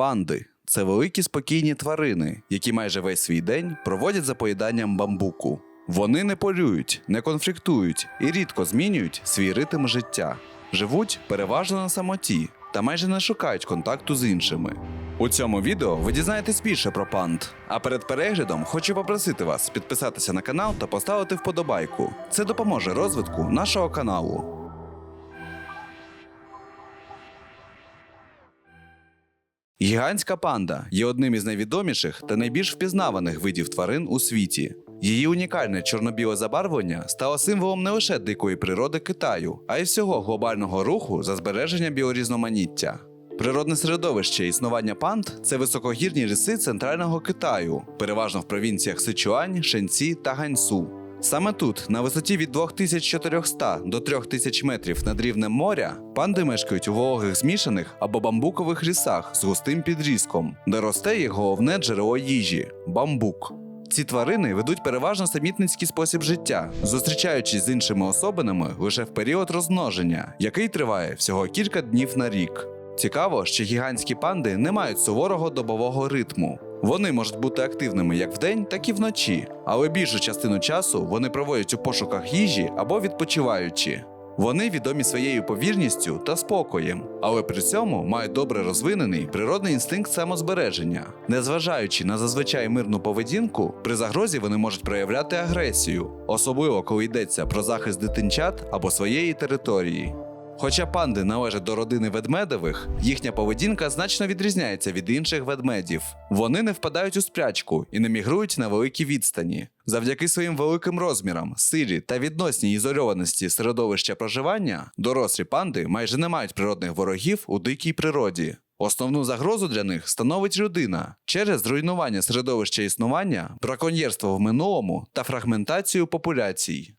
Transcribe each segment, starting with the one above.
Панди це великі спокійні тварини, які майже весь свій день проводять за поїданням бамбуку. Вони не полюють, не конфліктують і рідко змінюють свій ритм життя. Живуть переважно на самоті та майже не шукають контакту з іншими. У цьому відео ви дізнаєтесь більше про панд. А перед переглядом хочу попросити вас підписатися на канал та поставити вподобайку. Це допоможе розвитку нашого каналу. Гігантська панда є одним із найвідоміших та найбільш впізнаваних видів тварин у світі. Її унікальне чорно-біле забарвлення стало символом не лише дикої природи Китаю, а й всього глобального руху за збереження біорізноманіття. Природне середовище існування панд це високогірні ліси центрального Китаю, переважно в провінціях Сичуань, Шенці та Ганьсу. Саме тут, на висоті від 2400 до 3000 метрів над рівнем моря, панди мешкають у вологих змішаних або бамбукових лісах з густим підрізком, де росте їх головне джерело їжі бамбук. Ці тварини ведуть переважно самітницький спосіб життя, зустрічаючись з іншими особинами лише в період розмноження, який триває всього кілька днів на рік. Цікаво, що гігантські панди не мають суворого добового ритму. Вони можуть бути активними як вдень, так і вночі, але більшу частину часу вони проводять у пошуках їжі або відпочиваючи. Вони відомі своєю повірністю та спокоєм, але при цьому мають добре розвинений природний інстинкт самозбереження. Незважаючи на зазвичай мирну поведінку, при загрозі вони можуть проявляти агресію, особливо коли йдеться про захист дитинчат або своєї території. Хоча панди належать до родини ведмедевих, їхня поведінка значно відрізняється від інших ведмедів. Вони не впадають у спрячку і не мігрують на великі відстані. Завдяки своїм великим розмірам, силі та відносній ізольованості середовища проживання, дорослі панди майже не мають природних ворогів у дикій природі. Основну загрозу для них становить людина через зруйнування середовища існування, браконьєрство в минулому та фрагментацію популяцій.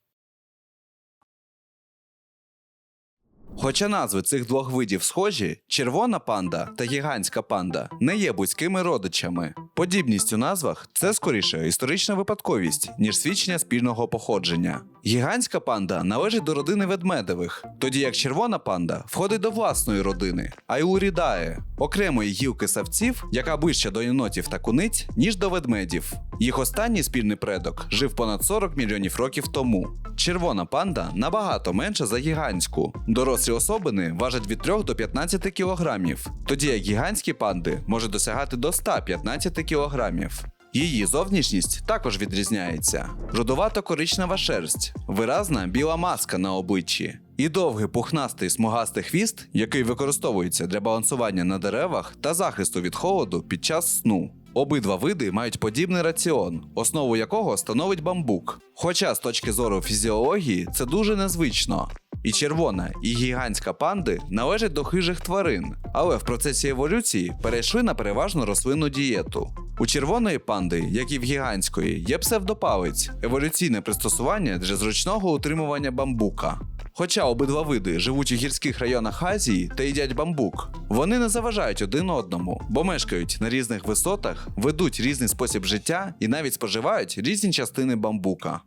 Хоча назви цих двох видів схожі, червона панда та гігантська панда не є близькими родичами. Подібність у назвах це скоріше історична випадковість, ніж свідчення спільного походження. Гігантська панда належить до родини ведмедевих, тоді як червона панда входить до власної родини Айлурідае, окремої гілки савців, яка ближче до єнотів та куниць, ніж до ведмедів. Їх останній спільний предок жив понад 40 мільйонів років тому. Червона панда набагато менша за гігантську. Дорослі особини важать від 3 до 15 кілограмів, тоді як гігантські панди можуть досягати до 115 кілограмів. Її зовнішність також відрізняється: рудовато-коричнева шерсть, виразна біла маска на обличчі і довгий пухнастий смугастий хвіст, який використовується для балансування на деревах та захисту від холоду під час сну. Обидва види мають подібний раціон, основу якого становить бамбук. Хоча з точки зору фізіології це дуже незвично. І червона, і гігантська панди належать до хижих тварин, але в процесі еволюції перейшли на переважно рослинну дієту. У червоної панди, як і в гігантської, є псевдопалець еволюційне пристосування для зручного утримування бамбука. Хоча обидва види живуть у гірських районах Азії та їдять бамбук, вони не заважають один одному, бо мешкають на різних висотах, ведуть різний спосіб життя і навіть споживають різні частини бамбука.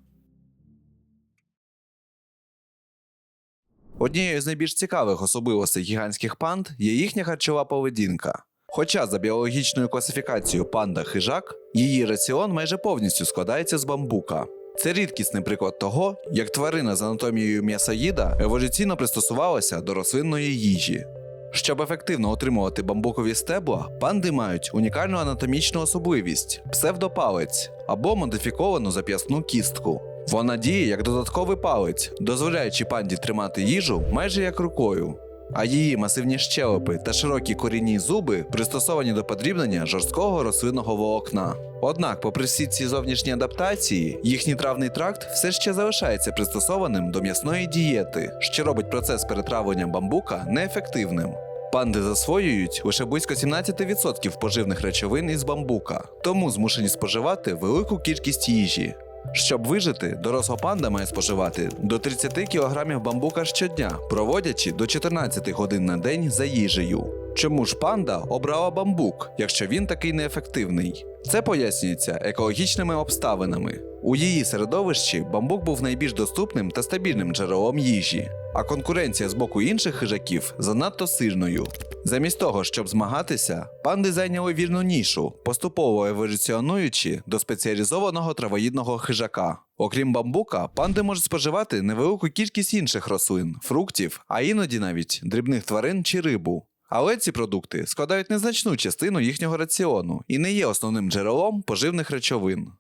Однією з найбільш цікавих особливостей гігантських панд є їхня харчова поведінка. Хоча за біологічною класифікацією панда хижак, її раціон майже повністю складається з бамбука. Це рідкісний приклад того, як тварина з анатомією м'ясоїда еволюційно пристосувалася до рослинної їжі. Щоб ефективно отримувати бамбукові стебла, панди мають унікальну анатомічну особливість псевдопалець або модифіковану зап'ясну кістку. Вона діє як додатковий палець, дозволяючи панді тримати їжу майже як рукою. А її масивні щелепи та широкі корінні зуби пристосовані до подрібнення жорсткого рослинного волокна. Однак, попри всі ці зовнішні адаптації, їхній травний тракт все ще залишається пристосованим до м'ясної дієти, що робить процес перетравлення бамбука неефективним. Панди засвоюють лише близько 17% поживних речовин із бамбука, тому змушені споживати велику кількість їжі. Щоб вижити, доросла панда має споживати до 30 кг бамбука щодня, проводячи до 14 годин на день за їжею. Чому ж панда обрала бамбук, якщо він такий неефективний? Це пояснюється екологічними обставинами. У її середовищі бамбук був найбільш доступним та стабільним джерелом їжі, а конкуренція з боку інших хижаків занадто сильною. Замість того, щоб змагатися, панди зайняли вільну нішу, поступово еволюціонуючи до спеціалізованого травоїдного хижака. Окрім бамбука, панди можуть споживати невелику кількість інших рослин, фруктів, а іноді навіть дрібних тварин чи рибу. Але ці продукти складають незначну частину їхнього раціону і не є основним джерелом поживних речовин.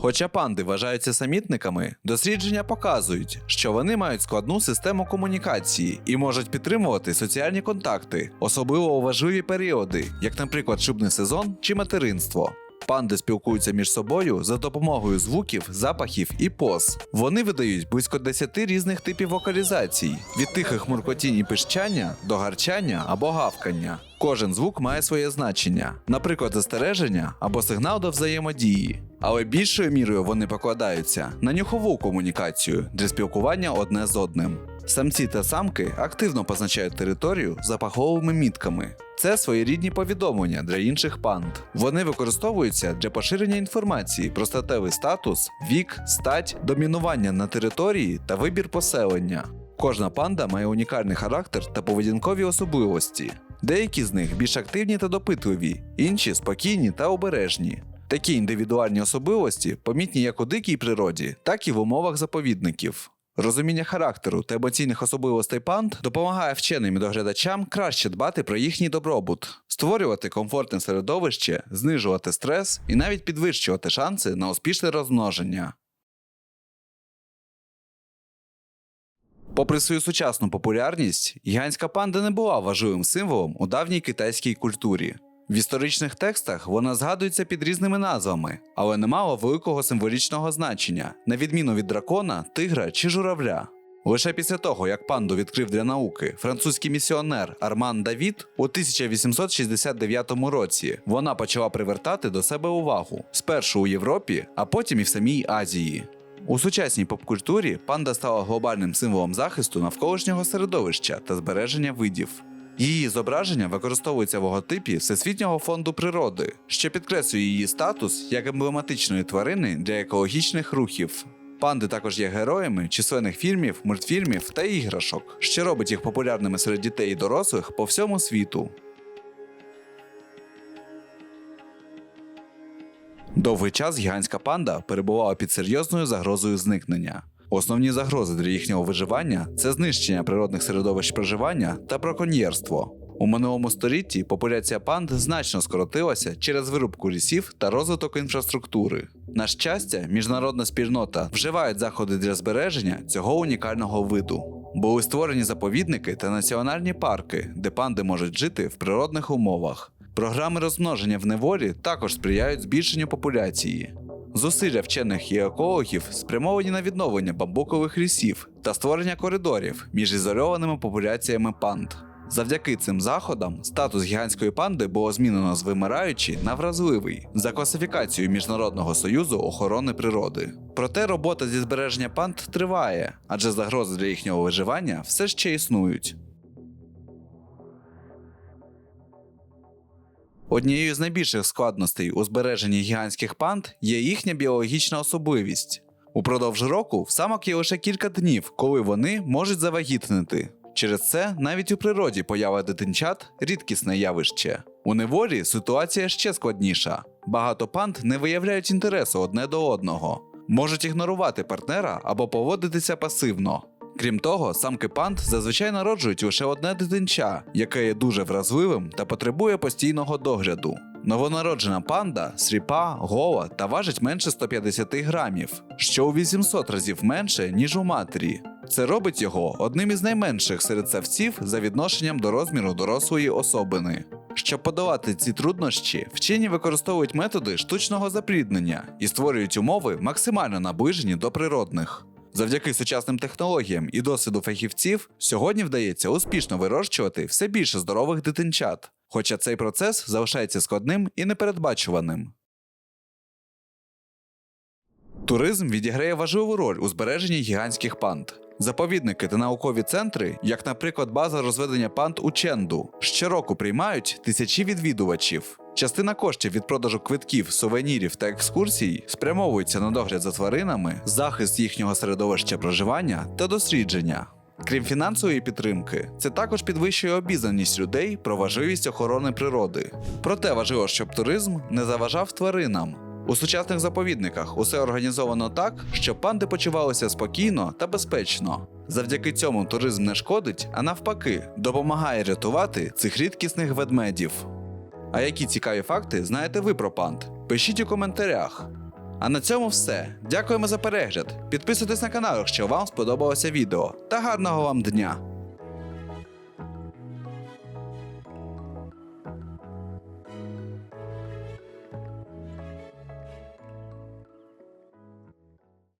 Хоча панди вважаються самітниками, дослідження показують, що вони мають складну систему комунікації і можуть підтримувати соціальні контакти, особливо у важливі періоди, як, наприклад, шлюбний сезон чи материнство. Панди спілкуються між собою за допомогою звуків, запахів і поз. Вони видають близько 10 різних типів вокалізацій: від тихих муркотінь і пищання до гарчання або гавкання. Кожен звук має своє значення, наприклад, застереження або сигнал до взаємодії. Але більшою мірою вони покладаються на нюхову комунікацію для спілкування одне з одним. Самці та самки активно позначають територію запаховими мітками. Це своєрідні повідомлення для інших панд. Вони використовуються для поширення інформації про статевий статус, вік, стать, домінування на території та вибір поселення. Кожна панда має унікальний характер та поведінкові особливості. Деякі з них більш активні та допитливі, інші спокійні та обережні. Такі індивідуальні особливості помітні як у дикій природі, так і в умовах заповідників. Розуміння характеру та емоційних особливостей панд допомагає вченим і доглядачам краще дбати про їхній добробут, створювати комфортне середовище, знижувати стрес і навіть підвищувати шанси на успішне розмноження. Попри свою сучасну популярність, гігантська панда не була важливим символом у давній китайській культурі. В історичних текстах вона згадується під різними назвами, але не мала великого символічного значення, на відміну від дракона, тигра чи журавля. Лише після того, як панду відкрив для науки французький місіонер Арман Давід у 1869 році, вона почала привертати до себе увагу спершу у Європі, а потім і в самій Азії. У сучасній попкультурі панда стала глобальним символом захисту навколишнього середовища та збереження видів. Її зображення використовується в логотипі Всесвітнього фонду природи, що підкреслює її статус як емблематичної тварини для екологічних рухів. Панди також є героями численних фільмів, мультфільмів та іграшок, що робить їх популярними серед дітей і дорослих по всьому світу. Довгий час гігантська панда перебувала під серйозною загрозою зникнення. Основні загрози для їхнього виживання це знищення природних середовищ проживання та браконьєрство. У минулому столітті популяція панд значно скоротилася через вирубку лісів та розвиток інфраструктури. На щастя, міжнародна спільнота вживає заходи для збереження цього унікального виду. Були створені заповідники та національні парки, де панди можуть жити в природних умовах. Програми розмноження в неволі також сприяють збільшенню популяції. Зусилля вчених і екологів спрямовані на відновлення бамбукових лісів та створення коридорів між ізольованими популяціями панд. Завдяки цим заходам статус гігантської панди було змінено з вимираючий на вразливий за класифікацією Міжнародного союзу охорони природи. Проте робота зі збереження панд триває, адже загрози для їхнього виживання все ще існують. Однією з найбільших складностей у збереженні гігантських панд є їхня біологічна особливість. Упродовж року в самок є лише кілька днів, коли вони можуть завагітнити. Через це навіть у природі поява дитинчат рідкісне явище. У неволі ситуація ще складніша. Багато панд не виявляють інтересу одне до одного, можуть ігнорувати партнера або поводитися пасивно. Крім того, самки панд зазвичай народжують лише одне дитинча, яке є дуже вразливим та потребує постійного догляду. Новонароджена панда сліпа, гола та важить менше 150 грамів, що у 800 разів менше, ніж у матері. Це робить його одним із найменших серед савців за відношенням до розміру дорослої особини. Щоб подолати ці труднощі, вчені використовують методи штучного запліднення і створюють умови максимально наближені до природних. Завдяки сучасним технологіям і досвіду фахівців сьогодні вдається успішно вирощувати все більше здорових дитинчат, хоча цей процес залишається складним і непередбачуваним. Туризм відіграє важливу роль у збереженні гігантських панд. Заповідники та наукові центри, як, наприклад, база розведення панд у Ченду, щороку приймають тисячі відвідувачів. Частина коштів від продажу квитків, сувенірів та екскурсій спрямовується на догляд за тваринами, захист їхнього середовища проживання та дослідження. Крім фінансової підтримки, це також підвищує обізнаність людей про важливість охорони природи. Проте важливо, щоб туризм не заважав тваринам. У сучасних заповідниках усе організовано так, щоб панди почувалися спокійно та безпечно. Завдяки цьому туризм не шкодить, а навпаки, допомагає рятувати цих рідкісних ведмедів. А які цікаві факти знаєте ви про панд? Пишіть у коментарях. А на цьому все. Дякуємо за перегляд. Підписуйтесь на канал, якщо вам сподобалося відео. Та гарного вам дня!